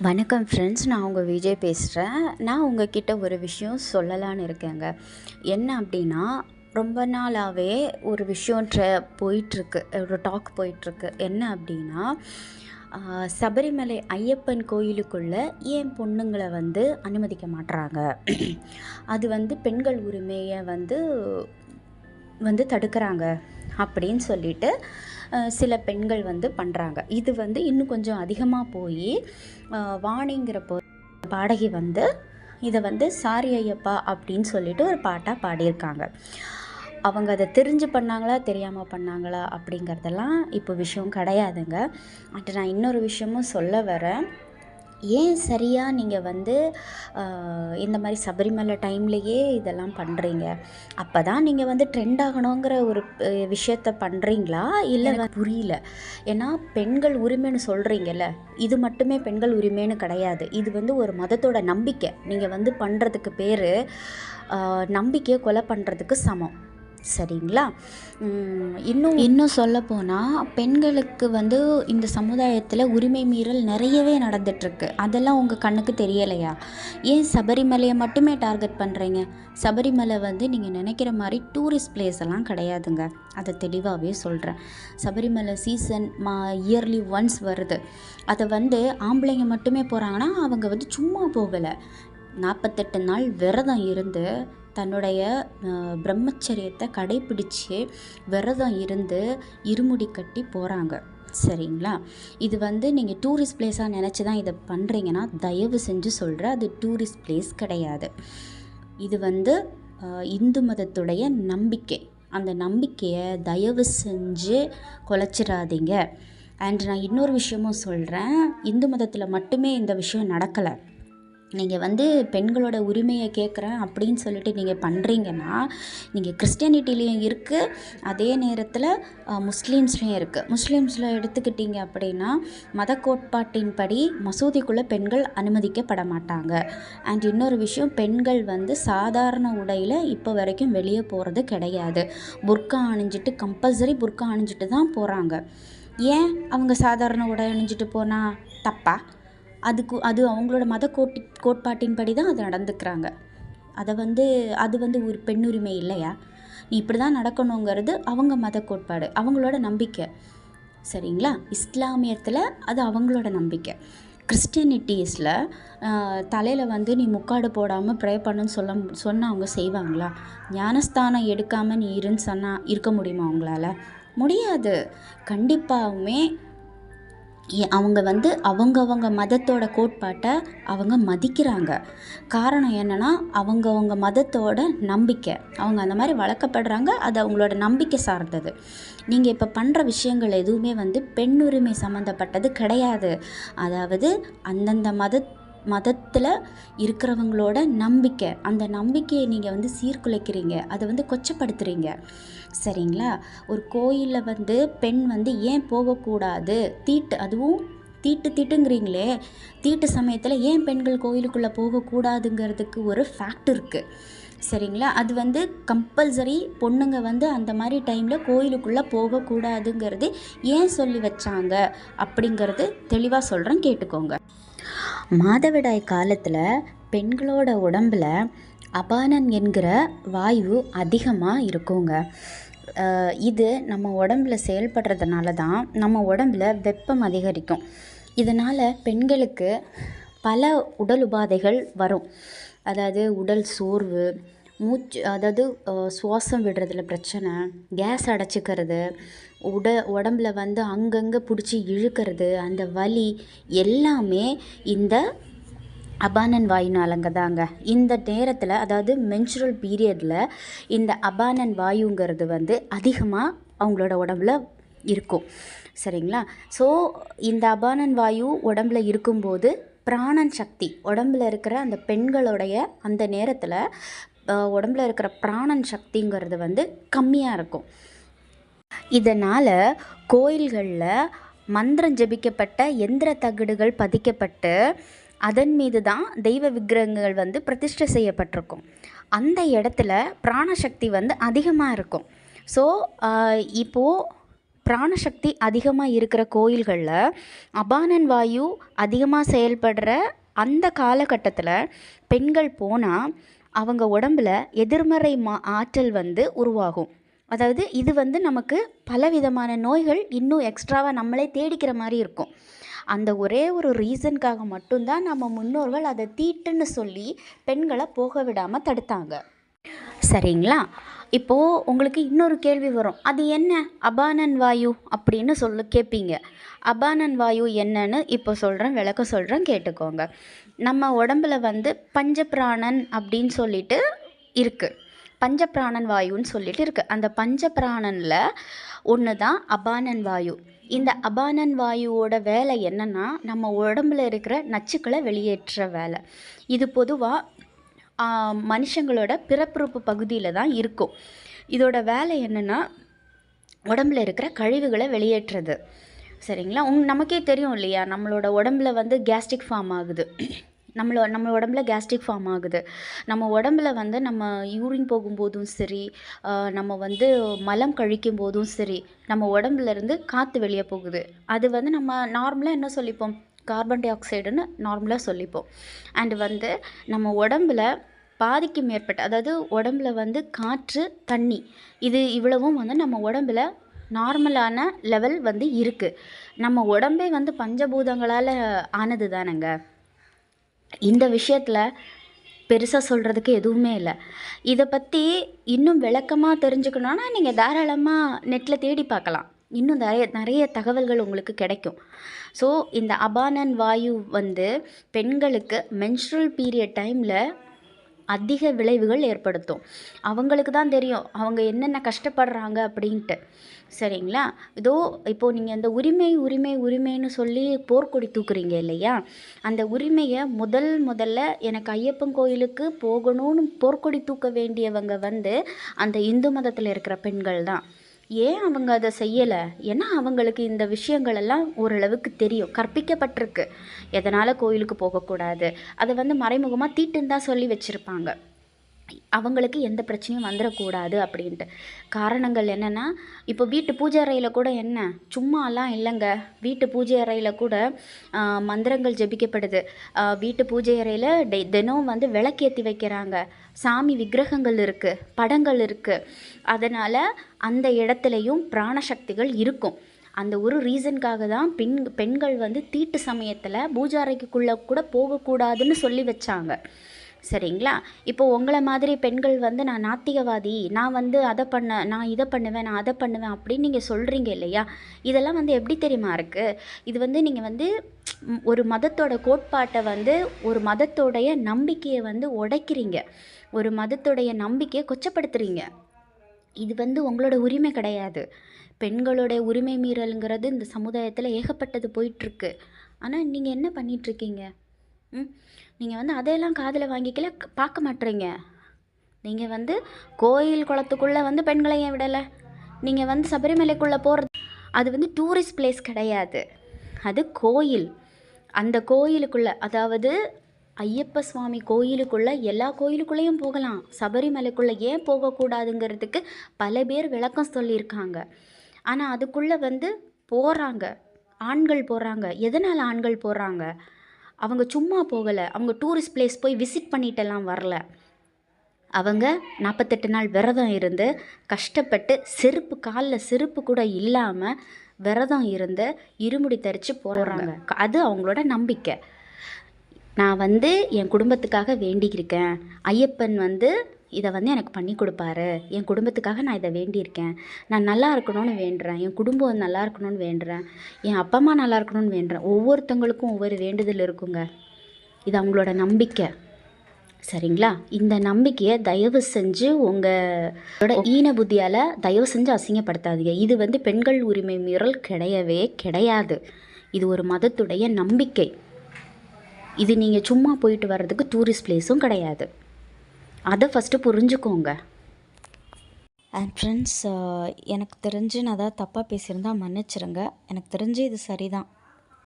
வணக்கம் ஃப்ரெண்ட்ஸ் நான் உங்கள் விஜய் பேசுகிறேன் நான் உங்ககிட்ட ஒரு விஷயம் சொல்லலான்னு இருக்கேங்க. என்ன அப்படின்னா ரொம்ப நாளாகவே ஒரு விஷயம் ட்ர போயிட்டுருக்கு ஒரு டாக் போயிட்டுருக்கு. என்ன அப்படின்னா சபரிமலை ஐயப்பன் கோயிலுக்குள்ளே ஏன் பொண்ணுங்களை வந்து அனுமதிக்க மாட்றாங்க? அது வந்து பெண்கள் உரிமையை வந்து வந்து தடுக்கிறாங்க அப்படின்னு சொல்லிட்டு சில பெண்கள் வந்து பண்ணுறாங்க இது வந்து இன்னும் கொஞ்சம் அதிகமாக போய் வாணிங்கிற பொ பாடகி வந்து இதை வந்து சாரி ஐயப்பா அப்படின்னு சொல்லிட்டு ஒரு பாட்டாக பாடியிருக்காங்க. அவங்க அதை தெரிஞ்சு பண்ணாங்களா தெரியாமல் பண்ணாங்களா அப்படிங்கிறதெல்லாம் இப்போ விஷயம் கிடையாதுங்க. அண்ட் நான் இன்னொரு விஷயமும் சொல்ல வரேன். ஏன் சரியாக நீங்கள் வந்து இந்த மாதிரி சபரிமலை டைம்லேயே இதெல்லாம் பண்ணுறீங்க அப்போ தான் நீங்கள் வந்து ட்ரெண்ட் ஆகணுங்கிற ஒரு விஷயத்த பண்ணுறீங்களா இல்லை புரியல. ஏன்னா பெண்கள் உரிமைன்னு சொல்கிறீங்கல்ல இது மட்டுமே பெண்கள் உரிமைன்னு கிடையாது. இது வந்து ஒரு மதத்தோட நம்பிக்கை. நீங்கள் வந்து பண்ணுறதுக்கு பேர் நம்பிக்கையை கொலை பண்ணுறதுக்கு சமம். சரிங்களா? இன்னும் இன்னும் சொல்ல போனால் பெண்களுக்கு வந்து இந்த சமுதாயத்தில் உரிமை மீறல் நிறையவே நடந்துட்டுருக்கு அதெல்லாம் உங்கள் கண்ணுக்கு தெரியலையா? ஏன் சபரிமலையை மட்டுமே டார்கெட் பண்ணுறீங்க சபரிமலை வந்து நீங்கள் நினைக்கிற மாதிரி டூரிஸ்ட் பிளேஸ் எல்லாம் கிடையாதுங்க. அதை தெளிவாகவே சொல்கிறேன் சபரிமலை சீசன் மா இயர்லி ஒன்ஸ் வருது. அதை வந்து ஆம்பளைங்க மட்டுமே போகிறாங்கன்னா அவங்க வந்து சும்மா போகலை. நாற்பத்தெட்டு நாள் விரதம் இருந்து தன்னுடைய பிரம்மச்சரியத்தை கடைப்பிடிச்சு விரதம் இருந்து இருமுடி கட்டி போகிறாங்க சரிங்களா? இது வந்து நீங்கள் டூரிஸ்ட் பிளேஸாக நினச்சி தான் இதை பண்ணுறீங்கன்னா தயவு செஞ்சு சொல்கிறேன் அது டூரிஸ்ட் பிளேஸ் கிடையாது. இது வந்து இந்து மதத்துடைய நம்பிக்கை. அந்த நம்பிக்கையை தயவு செஞ்சு குலைச்சிடாதீங்க. அண்ட் நான் இன்னொரு விஷயமும் சொல்கிறேன் இந்து மதத்தில் மட்டுமே இந்த விஷயம் நடக்கலை. நீங்கள் வந்து பெண்களோட உரிமையை கேட்குறேன் அப்படின்னு சொல்லிட்டு நீங்கள் பண்ணுறீங்கன்னா நீங்கள் கிறிஸ்டியானிட்டிலையும் இருக்குது அதே நேரத்தில் முஸ்லீம்ஸ்லேயும் இருக்குது முஸ்லீம்ஸில் எடுத்துக்கிட்டீங்க அப்படின்னா மத கோட்பாட்டின்படி மசூதிக்குள்ளே பெண்கள் அனுமதிக்கப்பட மாட்டாங்க. அண்ட் இன்னொரு விஷயம் பெண்கள் வந்து சாதாரண உடையில் இப்போ வரைக்கும் வெளியே போகிறது கிடையாது. புர்கா அணிஞ்சிட்டு கம்பல்சரி புர்கா அணிஞ்சிட்டு தான் போகிறாங்க ஏன் அவங்க சாதாரண உடை அணிஞ்சிட்டு போனால் தப்பா? அதுக்கு அது அவங்களோட மத கோட்டி கோட்பாட்டின்படி தான் அது நடந்துக்கிறாங்க. அதை வந்து அது வந்து ஒரு பெண்ணுரிமை இல்லையா? நீ இப்படி தான் நடக்கணுங்கிறது அவங்க மத கோட்பாடு அவங்களோட நம்பிக்கை. சரிங்களா? இஸ்லாமியத்தில் அது அவங்களோட நம்பிக்கை. கிறிஸ்டியனிட்டிஸில் தலையில் வந்து நீ முக்காடு போடாமல் ப்ரே பண்ணுன்னு சொல்ல சொன்னால் அவங்க செய்வாங்களா? ஞானஸ்தானம் எடுக்காமல் நீ இருன்னு சொன்னால் இருக்க முடியுமா அவங்களால முடியாது. கண்டிப்பாகவுமே அவங்க வந்து அவங்கவங்க மதத்தோட கோட்பாட்டை அவங்க மதிக்கிறாங்க. காரணம் என்னென்னா அவங்கவங்க மதத்தோட நம்பிக்கை. அவங்க அந்த மாதிரி வளர்க்கப்படுறாங்க அது அவங்களோட நம்பிக்கை சார்ந்தது. நீங்கள் இப்போ பண்ணுற விஷயங்கள் எதுவுமே வந்து பெண்ணுரிமை சம்மந்தப்பட்டது கிடையாது. அதாவது அந்தந்த மத மதத்தில் இருக்கிறவங்களோட நம்பிக்கை. அந்த நம்பிக்கையை நீங்கள் வந்து சீர்குலைக்கிறீங்க. அதை வந்து கொச்சப்படுத்துறீங்க. சரிங்களா? ஒரு கோயிலில் வந்து பெண் வந்து ஏன் போகக்கூடாது? தீட்டு அதுவும் தீட்டு தீட்டுங்கிறீங்களே. தீட்டு சமயத்தில் ஏன் பெண்கள் கோயிலுக்குள்ளே போகக்கூடாதுங்கிறதுக்கு ஒரு ஃபேக்ட் இருக்குது சரிங்களா? அது வந்து கம்பல்சரி பொண்ணுங்க வந்து அந்த மாதிரி டைமில் கோயிலுக்குள்ளே போகக்கூடாதுங்கிறது ஏன் சொல்லி வச்சாங்க? அப்படிங்கிறது தெளிவாக சொல்கிறேன் கேட்டுக்கோங்க. மாதவிடாய் காலத்தில் பெண்களோட உடம்புல அபானன் என்கிற வாயு அதிகமாக இருக்குங்க. இது நம்ம உடம்புல செயல்படுறதுனால தான் நம்ம உடம்புல வெப்பம் அதிகரிக்கும். இதனால் பெண்களுக்கு பல உடல் உபாதைகள் வரும். அதாவது உடல் சோர்வு மூச்சு அதாவது சுவாசம் விடுறதுல பிரச்சனை கேஸ் அடைச்சிக்கிறது உட உடம்புல வந்து அங்கங்கே பிடிச்சி இழுக்கிறது அந்த வலி எல்லாமே இந்த அபானன் வாயுனாலங்க தாங்க. இந்த நேரத்தில் அதாவது மென்சுரல் பீரியடில் இந்த அபானன் வாயுங்கிறது வந்து அதிகமாக அவங்களோட உடம்புல இருக்கும். சரிங்களா? ஸோ இந்த அபானன் வாயு உடம்புல இருக்கும்போது பிராணன் சக்தி உடம்புல இருக்கிற அந்த பெண்களுடைய அந்த நேரத்தில் உடம்புல இருக்கிற பிராணன் சக்திங்கிறது வந்து கம்மியாக இருக்கும். இதனால் கோயில்களில் மந்திரம் ஜெபிக்கப்பட்ட எந்திர தகடுகள் பதிக்கப்பட்டு அதன் மீது தான் தெய்வ விக்கிரகங்கள் வந்து பிரதிஷ்டை செய்யப்பட்டிருக்கும். அந்த இடத்துல பிராணசக்தி வந்து அதிகமாக இருக்கும். ஸோ இப்போது பிராணசக்தி அதிகமாக இருக்கிற கோயில்களில் அபானன் வாயு அதிகமாக செயல்படுற அந்த காலகட்டத்தில் பெண்கள் போனால் அவங்க உடம்புல எதிர்மறை மா ஆற்றல் வந்து உருவாகும். அதாவது இது வந்து நமக்கு பலவிதமான நோய்கள் இன்னும் எக்ஸ்ட்ராவாக நம்மளே தேடிக்கிற மாதிரி இருக்கும். அந்த ஒரே ஒரு ரீசனுக்காக மட்டும்தான் நம்ம முன்னோர்கள் அதை தீட்டுன்னு சொல்லி பெண்களை போக விடாமல் தடுத்தாங்க. சரிங்களா? இப்போது உங்களுக்கு இன்னொரு கேள்வி வரும். அது என்ன? அபானன் வாயு அப்படின்னு சொல்லு கேட்பீங்க அபானன் வாயு என்னன்னு இப்போ சொல்கிறேன் விளக்க சொல்கிறேன் கேட்டுக்கோங்க. நம்ம உடம்புல வந்து பஞ்சபிராணன் அப்படின்னு சொல்லிட்டு இருக்குது பஞ்சபிராணன் வாயுன்னு சொல்லிட்டு இருக்குது அந்த பஞ்சபிராணனில் ஒன்று தான் அபானன் வாயு. இந்த அபானன் வாயுவோட வேலை என்னென்னா நம்ம உடம்புல இருக்கிற நச்சுக்களை வெளியேற்ற வேலை. இது பொதுவாக மனுஷங்களோட பிறப்புறுப்பு பகுதியில் தான் இருக்கும். இதோட வேலை என்னென்னா உடம்புல இருக்கிற கழிவுகளை வெளியேற்றுறது சரிங்களா? உங் நமக்கே தெரியும் இல்லையா? நம்மளோட உடம்புல வந்து கேஸ்ட்ரிக் ஃபார்ம் ஆகுது. நம்மளோ நம்ம உடம்புல கேஸ்ட்ரிக் ஃபார்ம் ஆகுது. நம்ம உடம்புல வந்து நம்ம யூரின் போகும்போதும் சரி நம்ம வந்து மலம் கழிக்கும் போதும் சரி நம்ம உடம்புலேருந்து காற்று வெளியே போகுது. அது வந்து நம்ம நார்மலாக என்ன சொல்லிப்போம்? கார்பன் டை ஆக்சைடுன்னு நார்மலாக சொல்லிப்போம். அண்டு வந்து நம்ம உடம்புல பாதிக்கு மேற்பட்ட அதாவது உடம்புல வந்து காற்று தண்ணி இது இவ்வளவும் வந்து நம்ம உடம்புல நார்மலான லெவல் வந்து இருக்குது நம்ம உடம்பே வந்து பஞ்சபூதங்களால் ஆனது தானேங்க. இந்த விஷயத்தில் பெருசாக சொல்கிறதுக்கு எதுவுமே இல்லை. இதை பற்றி இன்னும் விளக்கமாக தெரிஞ்சுக்கணுன்னா நீங்கள் தாராளமாக நெட்டில் தேடி பார்க்கலாம். இன்னும் நிறைய நிறைய தகவல்கள் உங்களுக்கு கிடைக்கும். ஸோ இந்த அபானன் வாயு வந்து பெண்களுக்கு மென்ஸ்ட்ரல் பீரியட் டைமில் அதிக விளைவுகள் ஏற்படுத்தும். அவங்களுக்கு தான் தெரியும். அவங்க என்னென்ன கஷ்டப்படுறாங்க அப்படின்ட்டு. சரிங்களா? இதோ இப்போது நீங்கள் இந்த உரிமை உரிமை உரிமைன்னு சொல்லி போர்க்கொடி தூக்குறீங்க இல்லையா? அந்த உரிமையை முதல் முதல்ல எனக்கு ஐயப்பன் கோயிலுக்கு போகணும்னு போர்க்கொடி தூக்க வேண்டியவங்க வந்து அந்த இந்து மதத்தில் இருக்கிற பெண்கள் தான். ஏன் அவங்க அதை செய்யலை? ஏன்னா அவங்களுக்கு இந்த விஷயங்கள் எல்லாம் ஓரளவுக்கு தெரியும். கற்பிக்கப்பட்டிருக்கு. எதனால் கோயிலுக்கு போகக்கூடாது? அதை வந்து மறைமுகமாக தீட்டுன்னு தான் சொல்லி வச்சுருப்பாங்க. அவங்களுக்கு எந்த பிரச்சனையும் வந்துடக்கூடாது அப்படின்ட்டு. காரணங்கள் என்னென்னா இப்போ வீட்டு பூஜை அறையில் கூட என்ன சும்மாலாம் இல்லைங்க. வீட்டு பூஜை அறையில் கூட மந்திரங்கள் ஜெபிக்கப்படுது. வீட்டு பூஜை அறையில் டெ தினம் வந்து விளக்கேற்றி வைக்கிறாங்க. சாமி விக்கிரகங்கள் இருக்குது படங்கள் இருக்குது அதனால் அந்த இடத்துலையும் பிராணசக்திகள் இருக்கும். அந்த ஒரு ரீசனுக்காக தான் பெண் பெண்கள் வந்து தீட்டு சமயத்தில் பூஜாரைக்குள்ளே கூட போகக்கூடாதுன்னு சொல்லி வச்சாங்க. சரிங்களா? இப்போ உங்களை மாதிரி பெண்கள் வந்து நான் நாத்திகவாதி நான் வந்து அதை பண்ண நான் இதை பண்ணுவேன் நான் அதை பண்ணுவேன் அப்படின்னு நீங்கள் சொல்கிறீங்க இல்லையா? இதெல்லாம் வந்து எப்படி தெரியுமா இருக்குது இது வந்து நீங்கள் வந்து ஒரு மதத்தோட கோட்பாட்டை வந்து ஒரு மதத்தோடைய நம்பிக்கையை வந்து உடைக்கிறீங்க. ஒரு மதத்தோடைய நம்பிக்கையை கொச்சப்படுத்துகிறீங்க இது வந்து உங்களோட உரிமை கிடையாது. பெண்களுடைய உரிமை மீறலுங்கிறது இந்த சமுதாயத்தில் ஏகப்பட்டது போயிட்டுருக்கு ஆனால் நீங்கள் என்ன பண்ணிகிட்ருக்கீங்க ம். நீங்கள் வந்து அதையெல்லாம் காதில் வாங்கிக்கல பார்க்க மாட்றீங்க நீங்கள் வந்து கோயில் குளத்துக்குள்ளே வந்து பெண்களை ஏன் விடலை? நீங்கள் வந்து சபரிமலைக்குள்ளே போகிறது அது வந்து டூரிஸ்ட் பிளேஸ் கிடையாது. அது கோயில். அந்த கோயிலுக்குள்ளே அதாவது ஐயப்ப சுவாமி கோயிலுக்குள்ளே எல்லா கோயிலுக்குள்ளேயும் போகலாம். சபரிமலைக்குள்ளே ஏன் போகக்கூடாதுங்கிறதுக்கு பல பேர் விளக்கம் சொல்லியிருக்காங்க. ஆனால் அதுக்குள்ளே வந்து போகிறாங்க ஆண்கள் போகிறாங்க எதனால் ஆண்கள் போகிறாங்க அவங்க சும்மா போகலை. அவங்க டூரிஸ்ட் பிளேஸ் போய் விசிட் பண்ணிட்டெல்லாம் வரல. அவங்க நாற்பத்தெட்டு நாள் விரதம் இருந்து கஷ்டப்பட்டு செருப்பு காலில் செருப்பு கூட இல்லாமல் விரதம் இருந்து இருமுடி தரித்து போகிறாங்க அது அவங்களோட நம்பிக்கை. நான் வந்து என் குடும்பத்துக்காக வேண்டியிருக்கேன். ஐயப்பன் வந்து இதை வந்து எனக்கு பண்ணி கொடுப்பாரு. என் குடும்பத்துக்காக நான் இதை வேண்டியிருக்கேன். நான் நல்லா இருக்கணும்னு வேண்டுறேன். என் குடும்பம் நல்லா இருக்கணும்னு வேண்டுறேன். என் அப்பா அம்மா நல்லா இருக்கணும்னு வேண்டுறேன். ஒவ்வொருத்தவங்களுக்கும் ஒவ்வொரு வேண்டுதல் இருக்குங்க. இது அவங்களோட நம்பிக்கை. சரிங்களா? இந்த நம்பிக்கையை தயவு செஞ்சு உங்களோட ஈன புத்தியால் தயவு செஞ்சு அசிங்கப்படுத்தாதீங்க. இது வந்து பெண்கள் உரிமை மீறல் கிடையவே கிடையாது. இது ஒரு மதத்துடைய நம்பிக்கை. இது நீங்கள் சும்மா போயிட்டு வர்றதுக்கு டூரிஸ்ட் பிளேஸும் கிடையாது. அதை ஃபஸ்ட்டு புரிஞ்சுக்கோங்க. அண்ட் ஃப்ரெண்ட்ஸ் uh, எனக்கு தெரிஞ்சு நான் ஏதாவது தப்பாக பேசியிருந்தா மன்னிச்சிருங்க. எனக்கு தெரிஞ்சு இது சரிதான்.